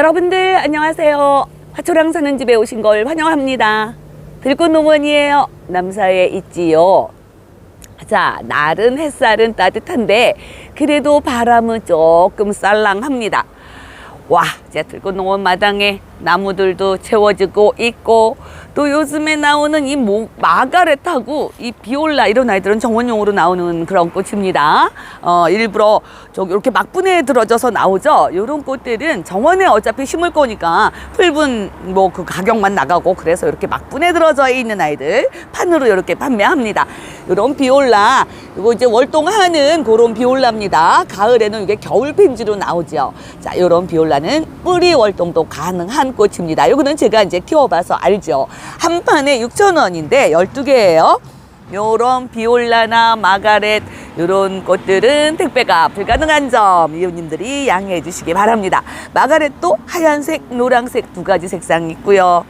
여러분들 안녕하세요. 화초랑 사는 집에 오신 걸 환영합니다. 들꽃 농원이에요. 남사에 있지요. 자, 날은 햇살은 따뜻한데 그래도 바람은 조금 쌀랑합니다. 와, 이제 들꽃농원 마당에 나무들도 채워지고 있고 또 요즘에 나오는 이 모, 마가렛하고 이 비올라 이런 아이들은 정원용으로 나오는 그런 꽃입니다. 어, 일부러 저기 이렇게 막분에 들어져서 나오죠. 이런 꽃들은 정원에 어차피 심을 거니까 풀분 뭐 그 가격만 나가고 그래서 이렇게 막분에 들어져 있는 아이들 판으로 이렇게 판매합니다. 이런 비올라 이거 이제 월동하는 그런 비올라입니다. 가을에는 이게 겨울 펜지로 나오죠. 자, 이런 비올라는 뿌리 월동도 가능한 꽃입니다. 이거는 제가 이제 키워봐서 알죠. 한 판에 6,000원인데 12개예요. 요런 비올라나 마가렛 요런 꽃들은 택배가 불가능한 점 이웃님들이 양해해 주시기 바랍니다. 마가렛도 하얀색, 노란색 두 가지 색상이 있고요.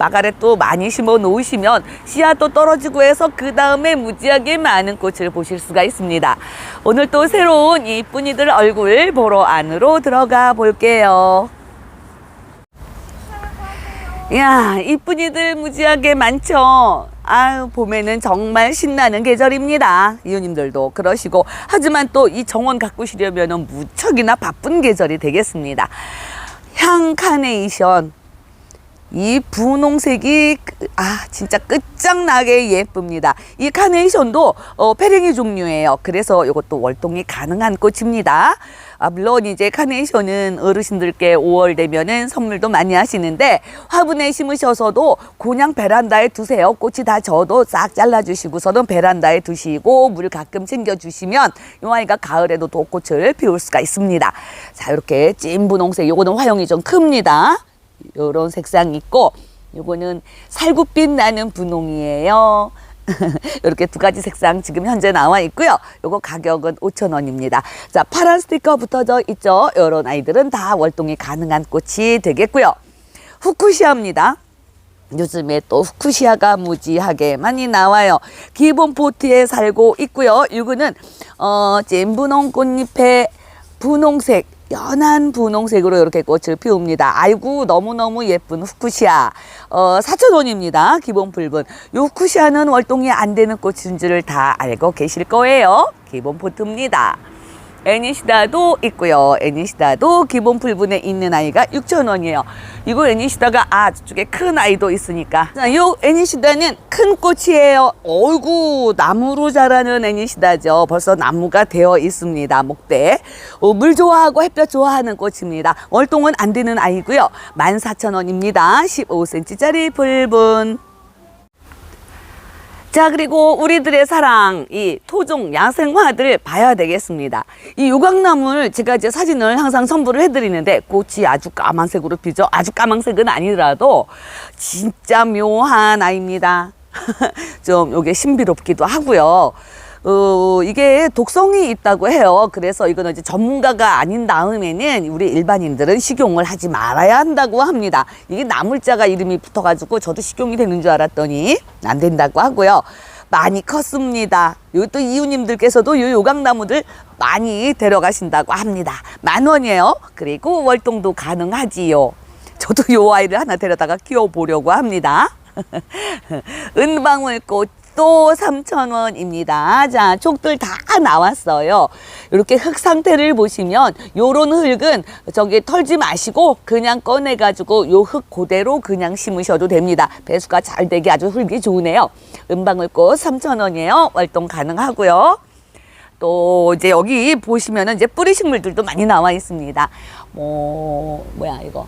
마가렛도 많이 심어 놓으시면 씨앗도 떨어지고 해서 그 다음에 무지하게 많은 꽃을 보실 수가 있습니다. 오늘 또 새로운 이쁜이들 얼굴 보러 안으로 들어가 볼게요. 야, 이쁜이들 무지하게 많죠. 아유, 봄에는 정말 신나는 계절입니다. 이웃님들도 그러시고. 하지만 또 이 정원 가꾸시려면 무척이나 바쁜 계절이 되겠습니다. 향 카네이션. 이 분홍색이 끄- 아 진짜 끝장나게 예쁩니다. 이 카네이션도 어, 페랭이 종류예요. 그래서 이것도 월동이 가능한 꽃입니다. 아, 물론 이제 카네이션은 어르신들께 5월 되면은 선물도 많이 하시는데 화분에 심으셔서도 그냥 베란다에 두세요. 꽃이 다 져도 싹 잘라주시고서는 베란다에 두시고 물 가끔 챙겨주시면 이 아이가 가을에도 독꽃을 피울 수가 있습니다. 자 이렇게 찐 분홍색 요거는 화형이 좀 큽니다. 요런 색상 있고 요거는 살구빛 나는 분홍이에요. 이렇게 두 가지 색상 지금 현재 나와 있고요. 요거 가격은 5,000원입니다. 자, 파란 스티커 붙어져 있죠. 요런 아이들은 다 월동이 가능한 꽃이 되겠고요. 후쿠시아입니다. 요즘에 또 후쿠시아가 무지하게 많이 나와요. 기본 포트에 살고 있고요. 이거는 어 잼분홍 꽃잎의 분홍색 연한 분홍색으로 이렇게 꽃을 피웁니다. 아이고 너무너무 예쁜 후쿠시아. 어 4,000원입니다. 기본 풀분. 요 후쿠시아는 월동이 안 되는 꽃인 줄을 다 알고 계실 거예요. 기본 포트입니다. 애니시다도 있고요. 애니시다도 기본 풀분에 있는 아이가 6,000원이에요. 이거 애니시다가 아 저쪽에 큰 아이도 있으니까. 자, 요 애니시다는 큰 꽃이에요. 어이구 나무로 자라는 애니시다죠. 벌써 나무가 되어 있습니다. 목대. 어, 물 좋아하고 햇볕 좋아하는 꽃입니다. 월동은 안 되는 아이고요. 14,000원입니다. 15cm짜리 풀분. 자, 그리고 우리들의 사랑, 이 토종 야생화들 봐야 되겠습니다. 이 요강나물 제가 이제 사진을 항상 선물을 해드리는데 꽃이 아주 까만색으로 피죠. 아주 까만색은 아니더라도 진짜 묘한 아이입니다. 좀 요게 신비롭기도 하고요. 어, 이게 독성이 있다고 해요. 그래서 이거는 이제 전문가가 아닌 다음에는 우리 일반인들은 식용을 하지 말아야 한다고 합니다. 이게 나물자가 이름이 붙어가지고 저도 식용이 되는 줄 알았더니 안 된다고 하고요. 많이 컸습니다. 요또 이웃님들께서도 요 요강나무들 많이 데려가신다고 합니다. 만 원이에요. 그리고 월동도 가능하지요. 저도 요 아이를 하나 데려다가 키워보려고 합니다. 은방울꽃 또 3,000원입니다. 자, 촉들 다 나왔어요. 이렇게 흙 상태를 보시면 요런 흙은 저기 털지 마시고 그냥 꺼내 가지고 요 흙 그대로 그냥 심으셔도 됩니다. 배수가 잘 되게 아주 흙이 좋으네요. 은방울꽃 3,000원이에요. 활동 가능하고요. 또 이제 여기 보시면은 이제 뿌리 식물들도 많이 나와 있습니다. 뭐, 뭐야, 이거.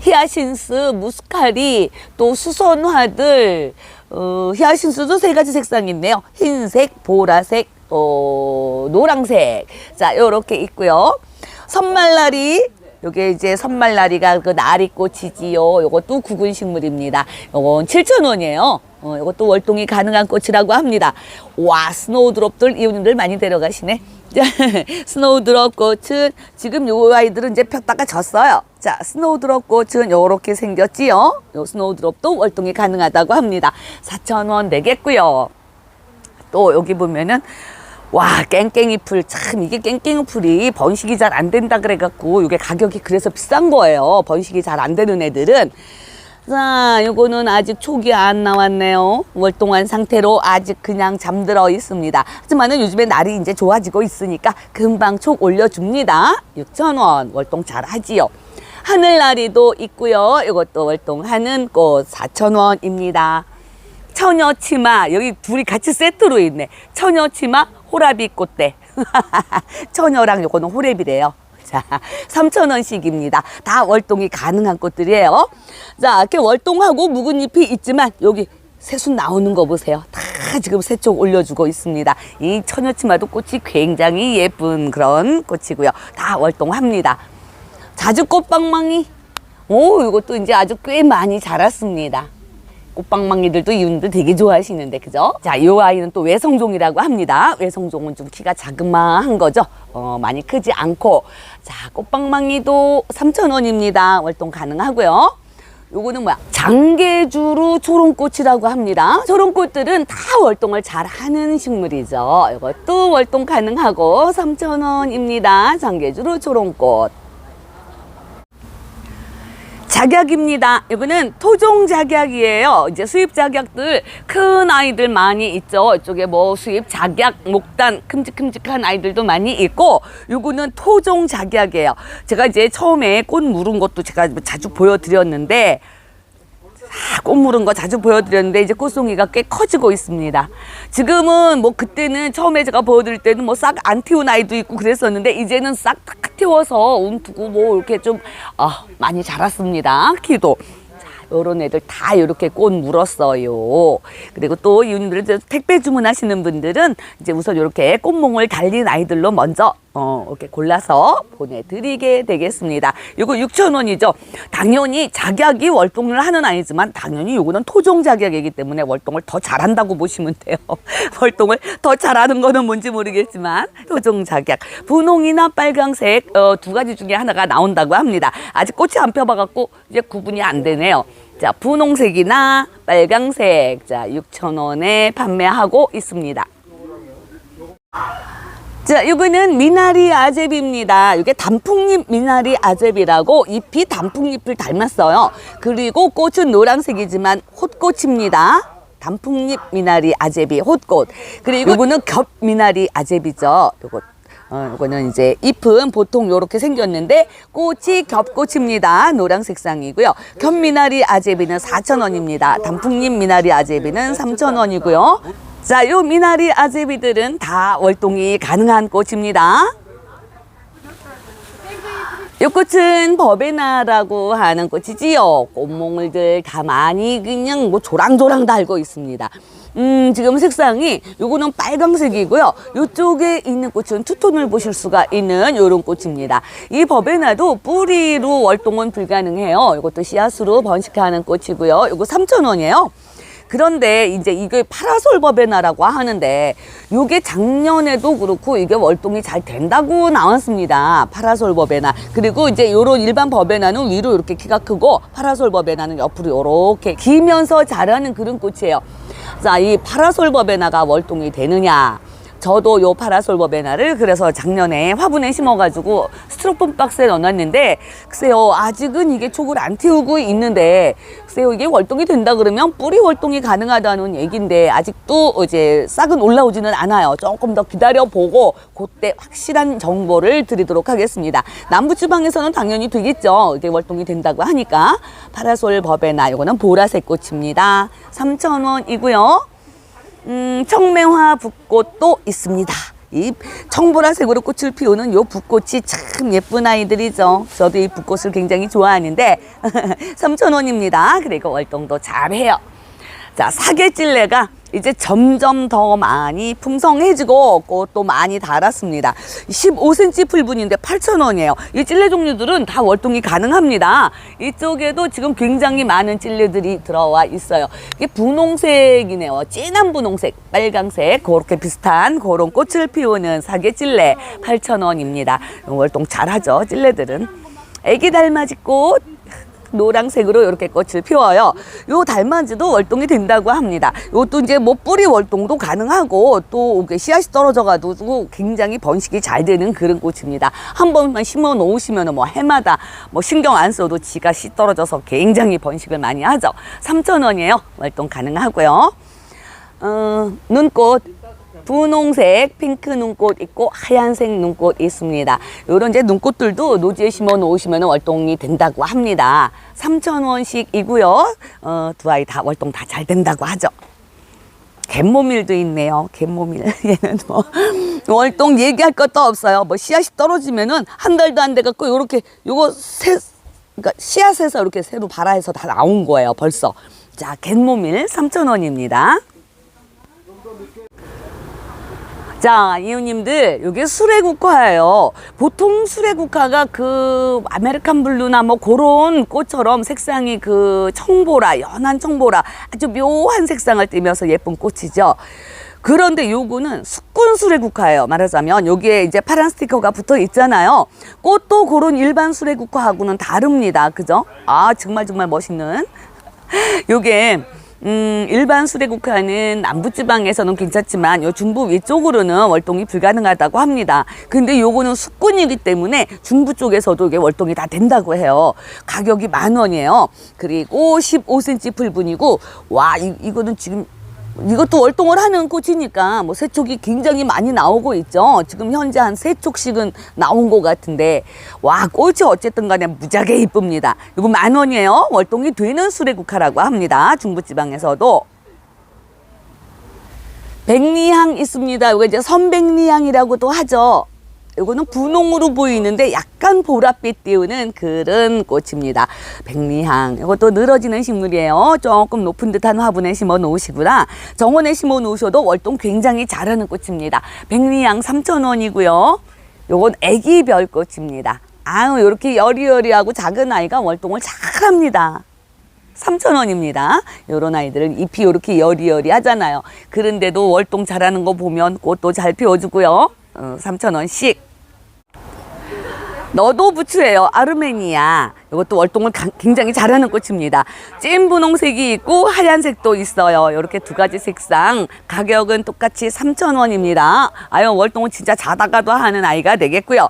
히아신스, 무스카리, 또 수선화들, 어, 히아신스도 세 가지 색상이 있네요. 흰색, 보라색, 어, 노랑색. 자, 요렇게 있고요. 선말라리, 요게 이제 선말라리가 그 나리꽃이지요. 요것도 구근 식물입니다. 요건 7,000원이에요. 어, 이것도 월동이 가능한 꽃이라고 합니다. 와, 스노우드롭들 이웃님들 많이 데려가시네. 스노우드롭 꽃은 지금 요 아이들은 이제 폈다가 졌어요. 자, 스노우드롭 꽃은 요렇게 생겼지요. 요 스노우드롭도 월동이 가능하다고 합니다. 4,000원 내겠고요. 또 여기 보면은 와 깽깽이 풀 참 이게 깽깽이 풀이 번식이 잘 안 된다 그래갖고 이게 가격이 그래서 비싼 거예요 번식이 잘 안 되는 애들은 자 요거는 아직 촉이 안 나왔네요. 월동한 상태로 아직 그냥 잠들어 있습니다. 하지만은 요즘에 날이 이제 좋아지고 있으니까 금방 촉 올려줍니다. 6,000원 월동 잘 하지요. 하늘나리도 있고요. 이것도 월동하는 꽃 4,000원입니다. 처녀치마 여기 둘이 같이 세트로 있네. 처녀치마 호라비 꽃대. 처녀랑 요거는 호랩이래요 자 3,000원씩입니다. 다 월동이 가능한 꽃들이에요. 자 이렇게 월동하고 묵은 잎이 있지만 여기 새순 나오는 거 보세요. 다 지금 새쪽 올려주고 있습니다. 이 처녀치마도 꽃이 굉장히 예쁜 그런 꽃이고요. 다 월동합니다. 자주 꽃방망이. 오 이것도 이제 아주 꽤 많이 자랐습니다 꽃방망이들도 이분들 되게 좋아하시는데 그죠? 자, 이 아이는 또 외성종이라고 합니다. 외성종은 좀 키가 자그마한 거죠. 어, 많이 크지 않고 자, 꽃방망이도 3,000원입니다. 월동 가능하고요. 요거는 뭐야? 장계주루 초롱꽃이라고 합니다. 초롱꽃들은 다 월동을 잘 하는 식물이죠. 이것도 월동 가능하고 3,000원입니다. 장계주루 초롱꽃. 작약입니다. 이거는 토종 작약이에요. 이제 수입 작약들 큰 아이들 많이 있죠. 이쪽에 뭐 수입 작약, 목단 큼직큼직한 아이들도 많이 있고 요거는 토종 작약이에요. 제가 이제 처음에 꽃 물은 것도 제가 자주 보여드렸는데 아, 꽃 무른 거 자주 보여드렸는데 이제 꽃송이가 꽤 커지고 있습니다. 지금은 뭐 그때는 처음에 제가 보여드릴 때는 뭐 싹안 틔운 아이도 있고 그랬었는데 이제는 싹다 틔워서 움트고 뭐 이렇게 좀 아, 많이 자랐습니다. 키도. 자, 요런 애들 다 이렇게 꽃 물었어요. 그리고 또 이분들 택배 주문하시는 분들은 이제 우선 이렇게 꽃몽을 달린 아이들로 먼저 어, 이렇게 골라서 보내드리게 되겠습니다. 요거 6,000원이죠. 당연히 작약이 월동을 하는 아이지만 당연히 요거는 토종 작약이기 때문에 월동을 더 잘한다고 보시면 돼요. 월동을 더 잘하는 거는 뭔지 모르겠지만 토종 작약. 분홍이나 빨강색 어, 두 가지 중에 하나가 나온다고 합니다. 아직 꽃이 안 펴봐갖고 이제 구분이 안 되네요. 자, 분홍색이나 빨강색. 자, 6,000원에 판매하고 있습니다. 자, 이거는 미나리 아제비입니다. 이게 단풍잎 미나리 아제비라고 잎이 단풍잎을 닮았어요. 그리고 꽃은 노란색이지만 홑꽃입니다. 단풍잎 미나리 아제비 홑꽃. 그리고 이거는 겹 미나리 아제비죠. 요거 어, 이거는 이제 잎은 보통 이렇게 생겼는데 꽃이 겹꽃입니다. 노랑 색상이고요. 겹미나리 아제비는 4,000원입니다. 단풍잎 미나리 아제비는 3,000원이고요. 자, 요 미나리 아제비들은 다 월동이 가능한 꽃입니다. 요 꽃은 버베나라고 하는 꽃이지요. 꽃몽울들 다 많이 그냥 뭐 조랑조랑 달고 있습니다. 음, 지금 색상이 요거는 빨강색이고요. 요쪽에 있는 꽃은 투톤을 보실 수가 있는 요런 꽃입니다. 이 버베나도 뿌리로 월동은 불가능해요. 이것도 씨앗으로 번식하는 꽃이고요. 요거 3,000원이에요. 그런데 이제 이게 파라솔 버베나라고 하는데 요게 작년에도 그렇고 이게 월동이 잘 된다고 나왔습니다. 파라솔 버베나. 그리고 이제 요런 일반 버베나는 위로 이렇게 키가 크고 파라솔 버베나는 옆으로 요렇게 기면서 자라는 그런 꽃이에요. 자, 이 파라솔 버베나가 월동이 되느냐? 저도 요 파라솔 버베나를 그래서 작년에 화분에 심어가지고 스티로폼 박스에 넣어놨는데 글쎄요 아직은 이게 촉을 안 틔우고 있는데 글쎄요 이게 월동이 된다 그러면 뿌리 월동이 가능하다는 얘기인데 아직도 이제 싹은 올라오지는 않아요. 조금 더 기다려보고 그때 확실한 정보를 드리도록 하겠습니다. 남부지방에서는 당연히 되겠죠. 이게 월동이 된다고 하니까. 파라솔 버베나 요거는 보라색 꽃입니다. 3,000원이고요. 음, 청매화 붓꽃도 있습니다. 이 청보라색으로 꽃을 피우는 요 붓꽃이 참 예쁜 아이들이죠. 저도 이 붓꽃을 굉장히 좋아하는데 3,000원입니다. 그리고 월동도 잘해요. 자, 사계찔레가 이제 점점 더 많이 풍성해지고 꽃도 많이 달았습니다. 15cm 풀분인데 8,000원이에요. 이 찔레 종류들은 다 월동이 가능합니다. 이쪽에도 지금 굉장히 많은 찔레들이 들어와 있어요. 이게 분홍색이네요. 진한 분홍색, 빨강색, 그렇게 비슷한 그런 꽃을 피우는 사계찔레 8,000원입니다. 월동 잘하죠, 찔레들은. 애기 달맞이 꽃 노란색으로 이렇게 꽃을 피워요. 요 달맞이도 월동이 된다고 합니다. 요것도 이제 뭐 뿌리 월동도 가능하고 또 씨앗이 떨어져 가지고 굉장히 번식이 잘 되는 그런 꽃입니다. 한 번만 심어 놓으시면 뭐 해마다 뭐 신경 안 써도 지가 씨 떨어져서 굉장히 번식을 많이 하죠. 3,000원이에요. 월동 가능하고요. 어, 눈꽃 분홍색 핑크 눈꽃 있고 하얀색 눈꽃 있습니다. 요런 이제 눈꽃들도 노지에 심어 놓으시면 월동이 된다고 합니다. 3,000원씩이고요. 어, 두 아이 다 월동 다 잘 된다고 하죠. 갯모밀도 있네요. 갯모밀. 얘는 뭐 월동 얘기할 것도 없어요. 뭐 씨앗이 떨어지면은 한 달도 안 돼 갖고 요렇게 요거 새 그러니까 씨앗에서 이렇게 새로 발아해서 다 나온 거예요. 벌써. 자, 갯모밀 3,000원입니다. 자, 이웃님들, 이게 수레국화예요. 보통 수레국화가 그 아메리칸 블루나 뭐 그런 꽃처럼 색상이 그 청보라, 연한 청보라, 아주 묘한 색상을 띠면서 예쁜 꽃이죠. 그런데 요거는 숙군 수레국화예요. 말하자면 여기에 이제 파란 스티커가 붙어 있잖아요. 꽃도 그런 일반 수레국화하고는 다릅니다. 그죠? 아, 정말 정말 멋있는. 요게 음, 일반 수레국화는 남부지방에서는 괜찮지만 요 중부 위쪽으로는 월동이 불가능하다고 합니다. 근데 요거는 숙군이기 때문에 중부 쪽에서도 이게 월동이 다 된다고 해요. 가격이 만 원이에요. 그리고 15cm 풀분이고 와 이, 이거는 지금 이것도 월동을 하는 꽃이니까 뭐 새촉이 굉장히 많이 나오고 있죠. 지금 현재 한 세 촉씩은 나온 것 같은데 와 꽃이 어쨌든 간에 무지하게 이쁩니다. 이거 만 원이에요. 월동이 되는 수레국화라고 합니다. 중부지방에서도. 백리향 있습니다. 이거 이제 선백리향이라고도 하죠. 이거는 분홍으로 보이는데 약간 보랏빛 띄우는 그런 꽃입니다. 백리향. 이것도 늘어지는 식물이에요. 조금 높은 듯한 화분에 심어 놓으시구나. 정원에 심어 놓으셔도 월동 굉장히 잘하는 꽃입니다. 백리향 3,000원이고요. 요건 애기 별 꽃입니다. 아유, 이렇게 여리여리하고 작은 아이가 월동을 잘합니다. 3,000원입니다. 요런 아이들은 잎이 이렇게 여리여리 하잖아요. 그런데도 월동 잘하는 거 보면 꽃도 잘 피워주고요. 어, 3,000원씩. 너도 부추예요. 아르메니아. 이것도 월동을 가- 굉장히 잘하는 꽃입니다. 찐 분홍색이 있고 하얀색도 있어요. 이렇게 두 가지 색상. 가격은 똑같이 3,000원입니다. 아유, 월동은 진짜 자다가도 하는 아이가 되겠고요.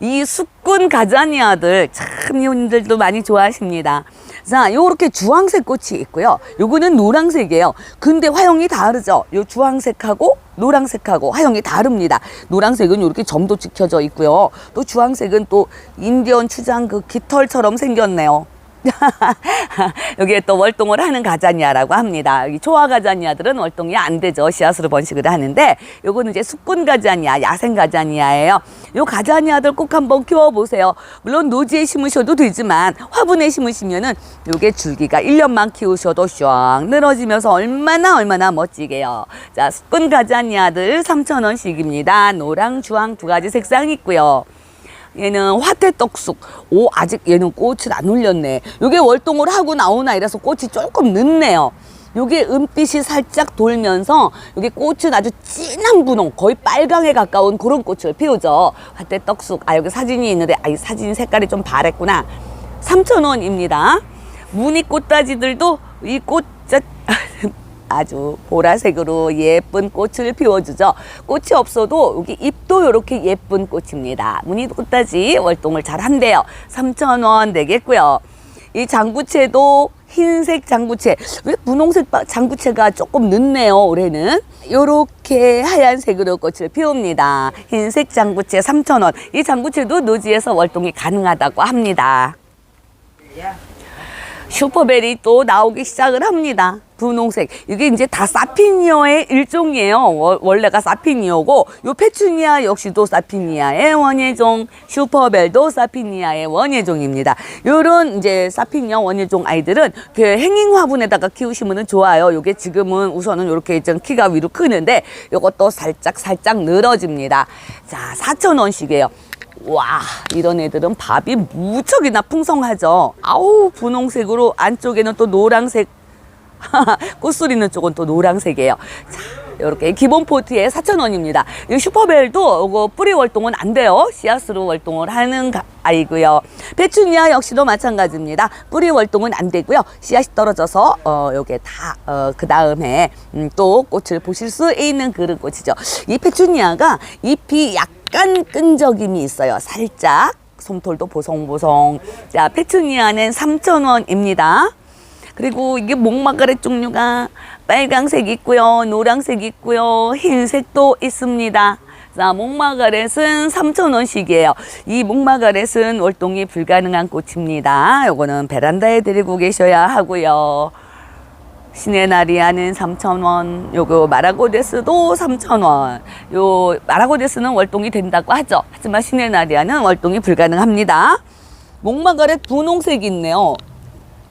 이 숙군 가자니아들 참 이분들도 많이 좋아하십니다. 자, 요렇게 주황색 꽃이 있고요. 요거는 노란색이에요. 근데 화형이 다르죠. 요 주황색하고 노란색하고 화형이 다릅니다. 노란색은 이렇게 점도 찍혀져 있고요. 또 주황색은 또 인디언 추장 그 깃털처럼 생겼네요. 여기에 또 월동을 하는 가자니아라고 합니다. 이 초화 가자니아들은 월동이 안 되죠. 씨앗으로 번식을 하는데 요거는 이제 숙군 가자니아, 야생 가자니아예요. 요 가자니아들 꼭 한번 키워 보세요. 물론 노지에 심으셔도 되지만 화분에 심으시면은 요게 줄기가 1년만 키우셔도 슉 늘어지면서 얼마나 얼마나 멋지게요. 자, 숙군 가자니아들 3,000원씩입니다. 노랑, 주황 두 가지 색상이 있고요. 얘는 화태떡쑥. 오, 아직 얘는 꽃을 안 올렸네. 요게 월동을 하고 나온 아이라서 꽃이 조금 늦네요. 요게 은빛이 살짝 돌면서 요게 꽃은 아주 진한 분홍, 거의 빨강에 가까운 그런 꽃을 피우죠. 화태떡쑥. 아, 여기 사진이 있는데, 아, 이 사진 색깔이 좀 바랬구나. 3,000원입니다. 무늬 꽃다지들도 이 꽃, 자, 아주 보라색으로 예쁜 꽃을 피워주죠. 꽃이 없어도 여기 잎도 이렇게 예쁜 꽃입니다. 무늬 꽃다지 월동을 잘 한대요. 3,000원 되겠고요. 이 장구채도 흰색 장구채. 왜 분홍색 바- 장구채가 조금 늦네요, 올해는. 요렇게 하얀색으로 꽃을 피웁니다. 흰색 장구채 3,000원. 이 장구채도 노지에서 월동이 가능하다고 합니다. 슈퍼벨이 또 나오기 시작을 합니다. 분홍색. 이게 이제 다 사피니어의 일종이에요. 워- 원래가 사피니어고, 요 페추니아 역시도 사피니아의 원예종, 슈퍼벨도 사피니아의 원예종입니다. 요런 이제 사피니어 원예종 아이들은 그 행잉 화분에다가 키우시면 좋아요. 요게 지금은 우선은 이렇게 좀 키가 위로 크는데, 요것도 살짝 살짝 늘어집니다. 자, 4,000원씩이에요. 와 이런 애들은 밥이 무척이나 풍성하죠 아우 분홍색으로 안쪽에는 또 노란색 꽃술 있는 쪽은 또 노란색이에요 자 이렇게 기본 포트에 4,000원입니다. 이 슈퍼벨도 이거 뿌리 월동은 안 돼요. 씨앗으로 월동을 하는 가- 아이고요. 페추니아 역시도 마찬가지입니다. 뿌리 월동은 안 되고요. 씨앗이 떨어져서 어 요게 다어그 다음에 음, 또 꽃을 보실 수 있는 그런 꽃이죠. 이 페추니아가 잎이 약 간 끈적임이 있어요. 살짝 솜털도 보송보송. 자, 페추니아는 3,000원입니다. 그리고 이게 목마가렛 종류가 빨강색 있고요, 노란색 있고요, 흰색도 있습니다. 자, 목마가렛은 3,000원씩이에요. 이 목마가렛은 월동이 불가능한 꽃입니다. 요거는 베란다에 데리고 계셔야 하고요. 시네나리아는 3,000원, 요거 마라고데스도 3,000원. 요 마라고데스는 월동이 된다고 하죠. 하지만 시네나리아는 월동이 불가능합니다. 목마가렛 분홍색이 있네요.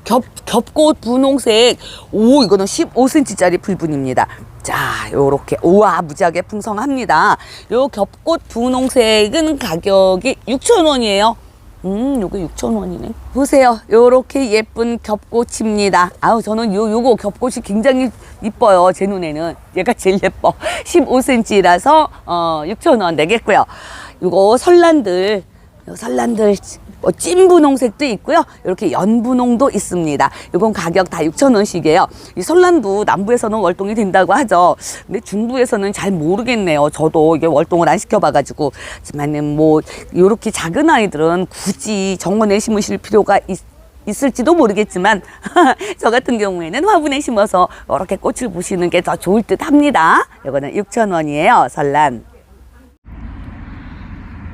겹, 겹꽃 분홍색. 오, 이거는 15cm짜리 불분입니다. 자, 요렇게. 우와, 무지하게 풍성합니다. 요 겹꽃 분홍색은 가격이 6,000원이에요. 음, 요거 6,000원이네. 보세요. 요렇게 예쁜 겹꽃입니다. 아우, 저는 요, 요거 겹꽃이 굉장히 이뻐요. 제 눈에는. 얘가 제일 예뻐. 15cm라서, 어, 6,000원 내겠고요. 요거 설란들. 요 설란들 뭐 찐분홍색도 있고요. 이렇게 연분홍도 있습니다. 이건 가격 다 6,000원씩이에요. 이 설란도 남부에서는 월동이 된다고 하죠. 근데 중부에서는 잘 모르겠네요. 저도 이게 월동을 안 시켜봐가지고. 하지만은 뭐 이렇게 작은 아이들은 굳이 정원에 심으실 필요가 있, 있을지도 모르겠지만 저 같은 경우에는 화분에 심어서 이렇게 꽃을 보시는 게 더 좋을 듯 합니다. 이거는 6,000원이에요. 설란.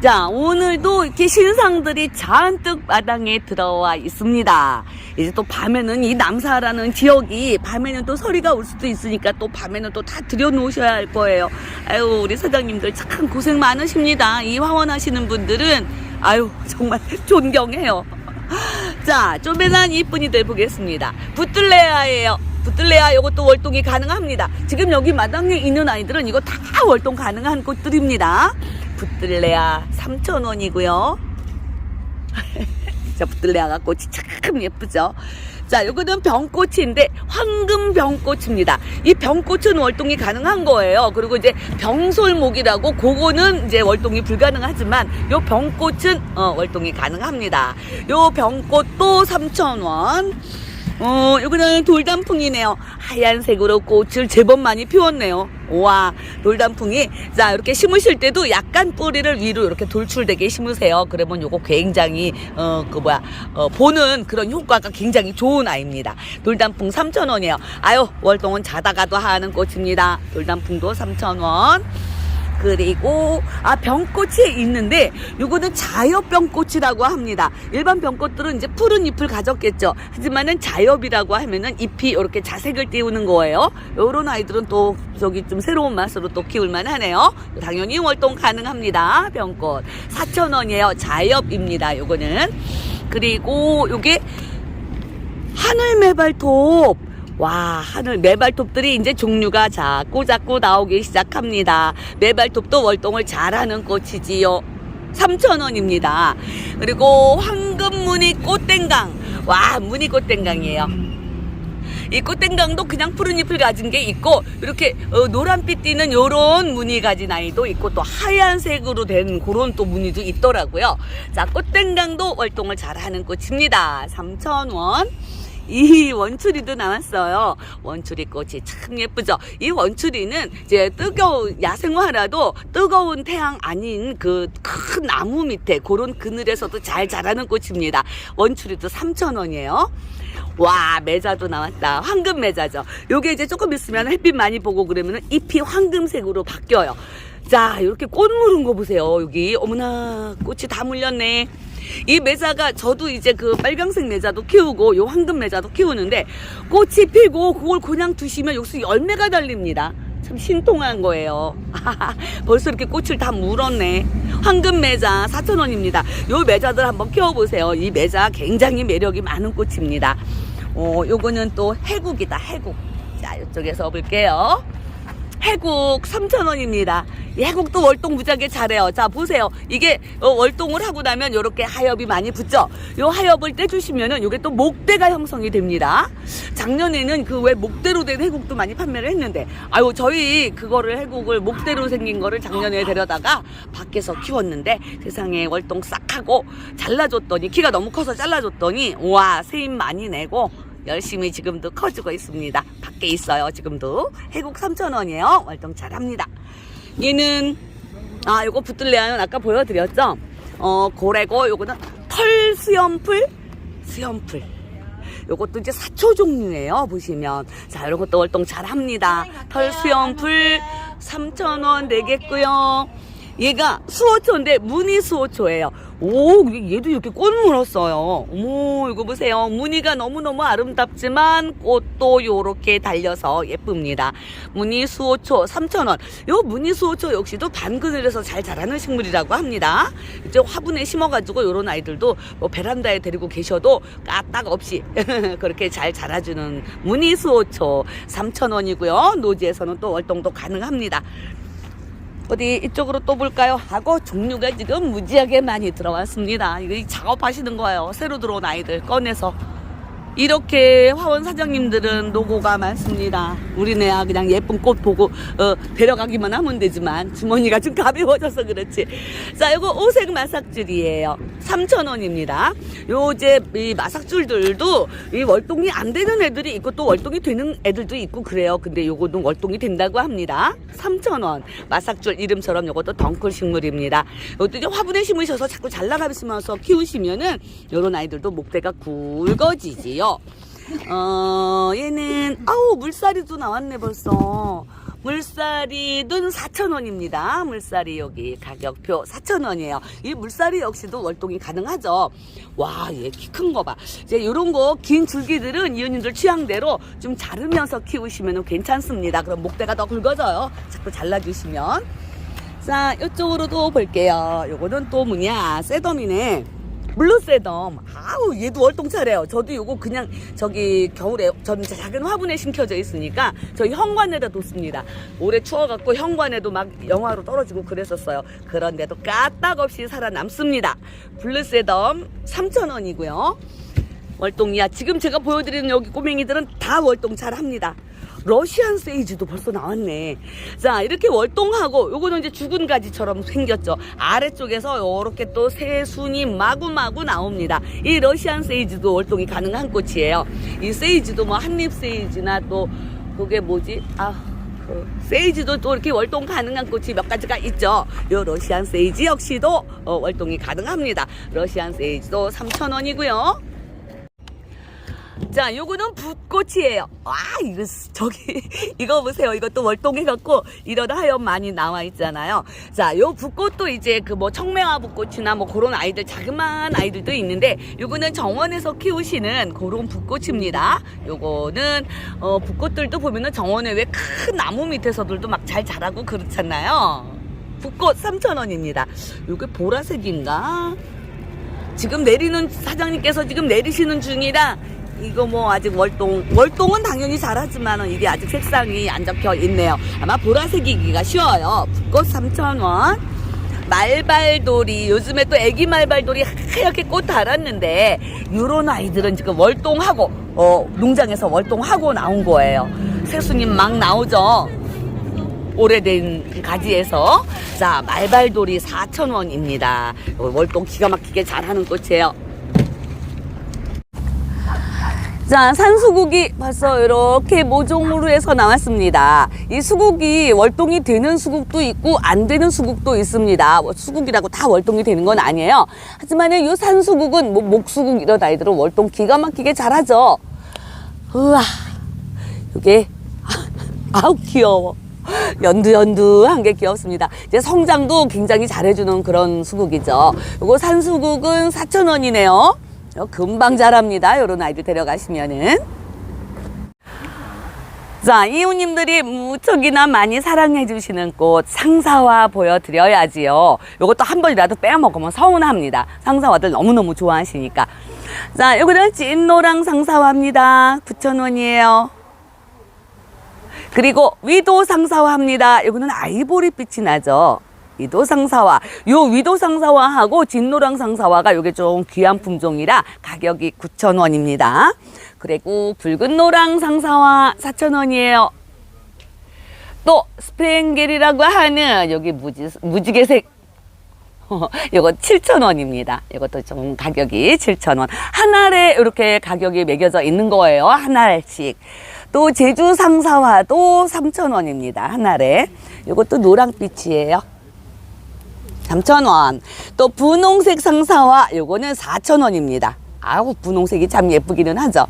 자, 오늘도 이렇게 신상들이 잔뜩 마당에 들어와 있습니다. 이제 또 밤에는 이 남사라는 지역이 밤에는 또 서리가 올 수도 있으니까 또 밤에는 또 다 들여놓으셔야 할 거예요. 아유, 우리 사장님들 참 고생 많으십니다. 이 화원하시는 분들은 아유, 정말 존경해요. 자, 쪼매난 이쁜이들 보겠습니다. 부틀레아예요. 부틀레아 이것도 월동이 가능합니다. 지금 여기 마당에 있는 아이들은 이거 다 월동 가능한 꽃들입니다. 부틀레아 3,000원이고요. 자, 부틀레아가 꽃이 참 예쁘죠. 자, 요거는 병꽃인데 황금 병꽃입니다. 이 병꽃은 월동이 가능한 거예요. 그리고 이제 병솔목이라고 그거는 이제 월동이 불가능하지만 요 병꽃은 어, 월동이 가능합니다. 요 병꽃도 3,000원. 어, 요거는 돌단풍이네요. 하얀색으로 꽃을 제법 많이 피웠네요. 와, 돌단풍이. 자, 이렇게 심으실 때도 약간 뿌리를 위로 이렇게 돌출되게 심으세요. 그러면 요거 굉장히, 어, 그 뭐야, 어, 보는 그런 효과가 굉장히 좋은 아이입니다. 돌단풍 3,000원이에요. 아유, 월동은 자다가도 하는 꽃입니다. 돌단풍도 3,000원. 그리고 아 병꽃이 있는데 요거는 자엽 병꽃이라고 합니다. 일반 병꽃들은 이제 푸른 잎을 가졌겠죠. 하지만은 자엽이라고 하면은 잎이 이렇게 자색을 띄우는 거예요. 요런 아이들은 또 저기 좀 새로운 맛으로 또 키울만 하네요. 당연히 월동 가능합니다. 병꽃 4,000원이에요. 자엽입니다. 요거는 그리고 요게 하늘 매발톱. 와, 하늘 매발톱들이 이제 종류가 자꾸 자꾸 나오기 시작합니다. 매발톱도 월동을 잘하는 꽃이지요. 3,000원입니다. 그리고 황금 무늬 꽃땡강. 와, 무늬 꽃땡강이에요. 이 꽃땡강도 그냥 푸른 잎을 가진 게 있고 이렇게 어, 노란빛 띠는 요런 무늬 가진 아이도 있고 또 하얀색으로 된 그런 또 무늬도 있더라고요. 자, 꽃땡강도 월동을 잘하는 꽃입니다. 3,000원. 이 원추리도 나왔어요. 원추리 꽃이 참 예쁘죠. 이 원추리는 이제 뜨거운 야생화라도 뜨거운 태양 아닌 그 큰 나무 밑에 그런 그늘에서도 잘 자라는 꽃입니다. 원추리도 3,000원이에요. 와 매자도 나왔다 황금 매자죠 요게 이제 조금 있으면 햇빛 많이 보고 그러면 잎이 황금색으로 바뀌어요 자 이렇게 꽃 무른 거 보세요 여기 어머나 꽃이 다 물렸네 이 매자가 저도 이제 그 빨강색 매자도 키우고 요 황금 매자도 키우는데 꽃이 피고 그걸 그냥 두시면 여기서 열매가 달립니다 참 신통한 거예요. 벌써 이렇게 꽃을 다 물었네. 황금 매자 4,000원입니다. 요 매자들 한번 키워보세요. 이 매자 굉장히 매력이 많은 꽃입니다. 어, 요거는 또 해국이다, 해국. 자, 이쪽에서 볼게요. 해국 3,000원입니다. 이 해국도 월동 무지하게 잘해요. 자, 보세요. 이게 어, 월동을 하고 나면 이렇게 하엽이 많이 붙죠. 요 하엽을 떼주시면은 이게 또 목대가 형성이 됩니다. 작년에는 그 왜 목대로 된 해국도 많이 판매를 했는데, 아유, 저희 그거를 해국을 목대로 생긴 거를 작년에 데려다가 밖에서 키웠는데 세상에 월동 싹 하고 잘라줬더니 키가 너무 커서 잘라줬더니 와, 세임 많이 내고 열심히 지금도 커지고 있습니다. 밖에 있어요, 지금도. 해국 3,000원이에요. 월동 잘합니다. 얘는, 아, 요거 붙들레아는 아까 보여드렸죠? 어, 고래고, 요거는 털 수염풀? 수염풀. 요것도 이제 사초 종류예요, 보시면. 자, 이런 것도 월동 잘합니다. 털 수염풀 3,000원 되겠고요. 얘가 수호초인데 무늬 수호초예요. 오, 얘도 이렇게 꽃 물었어요. 어머, 이거 보세요. 무늬가 너무너무 아름답지만 꽃도 요렇게 달려서 예쁩니다. 무늬 수호초 3,000원. 요 무늬 수호초 역시도 반그늘에서 잘 자라는 식물이라고 합니다. 이제 화분에 심어가지고 요런 아이들도 뭐 베란다에 데리고 계셔도 까딱 없이 그렇게 잘 자라주는 무늬 수호초 3,000원이고요. 노지에서는 또 월동도 가능합니다. 어디 이쪽으로 또 볼까요? 하고 종류가 지금 무지하게 많이 들어왔습니다. 이거 이 작업하시는 거예요. 새로 들어온 아이들 꺼내서. 이렇게 화원 사장님들은 노고가 많습니다. 우리네야 그냥 예쁜 꽃 보고 어, 데려가기만 하면 되지만 주머니가 좀 가벼워져서 그렇지. 자, 이거 오색 마삭줄이에요. 3,000원입니다. 요 이제 이 마삭줄들도 이 월동이 안 되는 애들이 있고 또 월동이 되는 애들도 있고 그래요. 근데 요거는 월동이 된다고 합니다. 3,000원. 마삭줄 이름처럼 요것도 덩쿨 식물입니다. 요것도 이제 화분에 심으셔서 자꾸 잘 나가시면서 키우시면은 요런 아이들도 목대가 굵어지지요. 어, 얘는, 아우, 물살이도 나왔네, 벌써. 물살이는 4,000원입니다. 물살이 여기 가격표 4,000원이에요. 이 물살이 역시도 월동이 가능하죠. 와, 얘 키 큰 거 봐. 이제 요런 거 긴 줄기들은 이웃님들 취향대로 좀 자르면서 키우시면 괜찮습니다. 그럼 목대가 더 굵어져요. 자꾸 잘라주시면. 자, 이쪽으로도 볼게요. 요거는 또 뭐냐, 세덤이네. 블루세덤. 아우, 얘도 월동 잘해요. 저도 요거 그냥 저기 겨울에 저는 작은 화분에 심겨져 있으니까 저희 현관에다 뒀습니다. 올해 추워갖고 현관에도 막 영하로 떨어지고 그랬었어요. 그런데도 까딱없이 살아남습니다. 블루세덤 3,000원이고요. 월동이야. 지금 제가 보여드리는 여기 꼬맹이들은 다 월동 잘 합니다. 러시안 세이지도 벌써 나왔네. 자, 이렇게 월동하고, 요거는 이제 죽은 가지처럼 생겼죠. 아래쪽에서 요렇게 또 새순이 마구마구 나옵니다. 이 러시안 세이지도 월동이 가능한 꽃이에요. 이 세이지도 뭐 한립 세이지나 또, 그게 뭐지? 아, 그 세이지도 또 이렇게 월동 가능한 꽃이 몇 가지가 있죠. 요 러시안 세이지 역시도 어, 월동이 가능합니다. 러시안 세이지도 3,000원이고요. 자, 요거는 붓꽃이에요. 와, 이거, 스- 저기, 이거 보세요. 이것도 월동해 갖고, 이런 하엽 많이 나와 있잖아요. 자, 요 붓꽃도 이제 그 뭐 청매화 붓꽃이나 뭐 그런 아이들, 자그마한 아이들도 있는데, 요거는 정원에서 키우시는 그런 붓꽃입니다. 요거는, 어, 붓꽃들도 보면은 정원에 왜 큰 나무 밑에서들도 막 잘 자라고 그렇잖아요. 붓꽃 3,000원입니다. 요게 보라색인가? 지금 내리는 사장님께서 지금 내리시는 중이라 이거 뭐 아직 월동 월동은 당연히 잘하지만 이게 아직 색상이 안 적혀 있네요. 아마 보라색이기가 쉬워요. 붓꽃 3,000원. 말발돌이 요즘에 또 애기 말발돌이 하얗게 꽃 달았는데 요런 아이들은 지금 월동하고 어 농장에서 월동하고 나온 거예요. 새순이 막 나오죠? 오래된 가지에서. 자 말발돌이 4,000원입니다. 월동 기가 막히게 잘하는 꽃이에요. 자 산수국이 벌써 이렇게 모종으로 해서 나왔습니다. 이 수국이 월동이 되는 수국도 있고 안 되는 수국도 있습니다. 뭐 수국이라고 다 월동이 되는 건 아니에요. 하지만 이 산수국은 뭐 목수국 이런 아이들은 월동 기가 막히게 잘하죠. 우와 이게 아우 귀여워. 연두연두한 게 귀엽습니다. 이제 성장도 굉장히 잘해주는 그런 수국이죠. 요거 산수국은 4,000원이네요. 금방 자랍니다. 요런 아이들 데려가시면은. 자, 이웃님들이 무척이나 많이 사랑해 주시는 꽃 상사화 보여드려야지요. 요것도 한 번이라도 빼먹으면 서운합니다. 상사화들 너무너무 좋아하시니까. 자, 요거는 찐노랑 상사화입니다. 9,000원이에요. 그리고 위도 상사화합니다. 이거는 아이보리 빛이 나죠. 위도 상사화. 요 위도 상사화하고 진노랑 상사화가 요게 좀 귀한 품종이라 가격이 9,000원입니다. 그리고 붉은 노랑 상사화 4,000원이에요. 또 스프랭겔이라고 하는 여기 무지, 무지개색 이거 7,000원입니다. 이것도 좀 가격이 7,000원. 한 알에 이렇게 가격이 매겨져 있는 거예요. 한 알씩. 또 제주 상사화도 3,000원입니다. 한 알에. 이것도 노랑빛이에요. 3,000원. 또 분홍색 상사화 요거는 4,000원입니다. 아우 분홍색이 참 예쁘기는 하죠.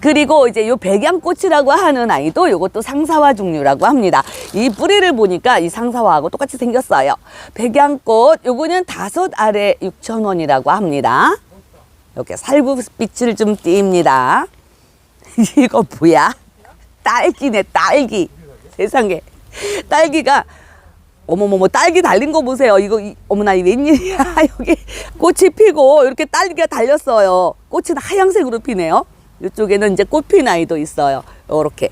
그리고 이제 요 백양꽃이라고 하는 아이도 요것도 상사화 종류라고 합니다. 이 뿌리를 보니까 이 상사화하고 똑같이 생겼어요. 백양꽃 요거는 다섯 알에 6,000원이라고 합니다. 이렇게 살구빛을 좀 띄입니다. 이거 뭐야? 딸기네 딸기. 세상에. 딸기가 어머머머 딸기 달린 거 보세요. 이거 이, 어머나 이 웬일이야. 여기 꽃이 피고 이렇게 딸기가 달렸어요. 꽃은 하얀색으로 피네요. 이쪽에는 이제 꽃핀 아이도 있어요. 요렇게.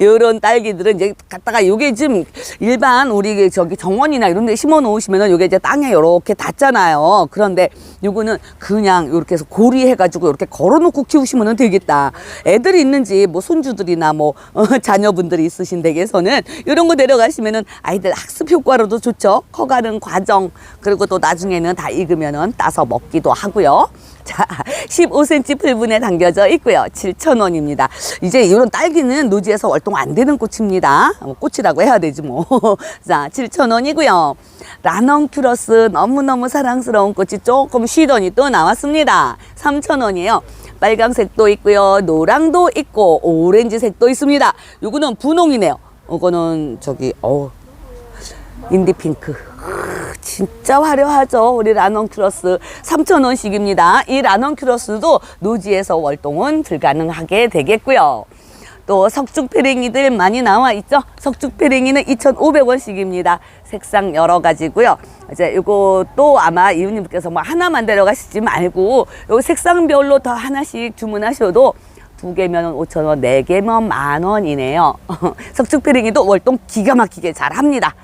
요런 딸기들은 이제 갖다가 요게 좀 일반 우리 저기 정원이나 이런 데 심어 놓으시면은 요게 이제 땅에 요렇게 닿잖아요. 그런데 요거는 그냥 요렇게 해서 고리 해 가지고 요렇게 걸어 놓고 키우시면 되겠다. 애들이 있는지 뭐 손주들이나 뭐 어, 자녀분들이 있으신 댁에서는 요런 거 데려가시면은 아이들 학습 효과로도 좋죠. 커가는 과정 그리고 또 나중에는 다 익으면은 따서 먹기도 하고요. 자, 15cm 풀분에 담겨져 있고요. 7,000원입니다. 이제 이런 딸기는 노지에서 월동 안 되는 꽃입니다. 어, 꽃이라고 해야 되지 뭐. 자, 7,000원이고요. 라넌큐러스 너무너무 사랑스러운 꽃이 조금 쉬더니 또 나왔습니다. 3,000원이에요. 빨강색도 있고요. 노랑도 있고 오렌지색도 있습니다. 요거는 분홍이네요. 이거는 저기 어 인디핑크. 아, 진짜 화려하죠. 우리 라넌큐러스 3,000원씩입니다. 이 라넌큐러스도 노지에서 월동은 불가능하게 되겠고요. 또 석죽페랭이들 많이 나와 있죠. 석죽페랭이는 2,500원씩입니다. 색상 여러 가지고요. 이제 또 아마 이웃님께서 뭐 하나만 데려가시지 말고 요 색상별로 더 하나씩 주문하셔도 두 개면 5천 원, 네 개면 만 원이네요. 석죽페랭이도 월동 기가 막히게 잘 합니다.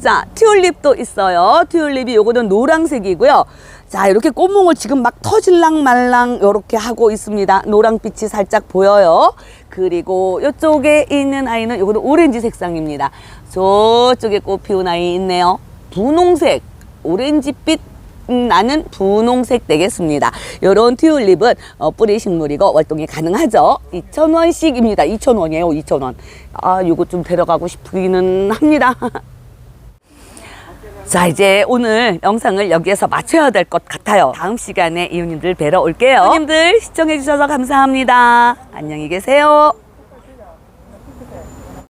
자, 튤립도 있어요. 튤립이 요거는 노란색이고요. 자, 이렇게 꽃몽을 지금 막 터질랑 말랑 요렇게 하고 있습니다. 노랑빛이 살짝 보여요. 그리고 이쪽에 있는 아이는 요거는 오렌지 색상입니다. 저쪽에 꽃 피운 아이 있네요. 분홍색, 오렌지빛 나는 분홍색 되겠습니다. 요런 튤립은 어, 뿌리 식물이고 월동이 가능하죠. 2,000원씩입니다. 2,000원이에요. 2,000원. 아, 요거 좀 데려가고 싶기는 합니다. 자, 이제 오늘 영상을 여기에서 마쳐야 될 것 같아요. 다음 시간에 이웃님들 뵈러 올게요. 이웃님들 시청해주셔서 감사합니다. 안녕히 계세요.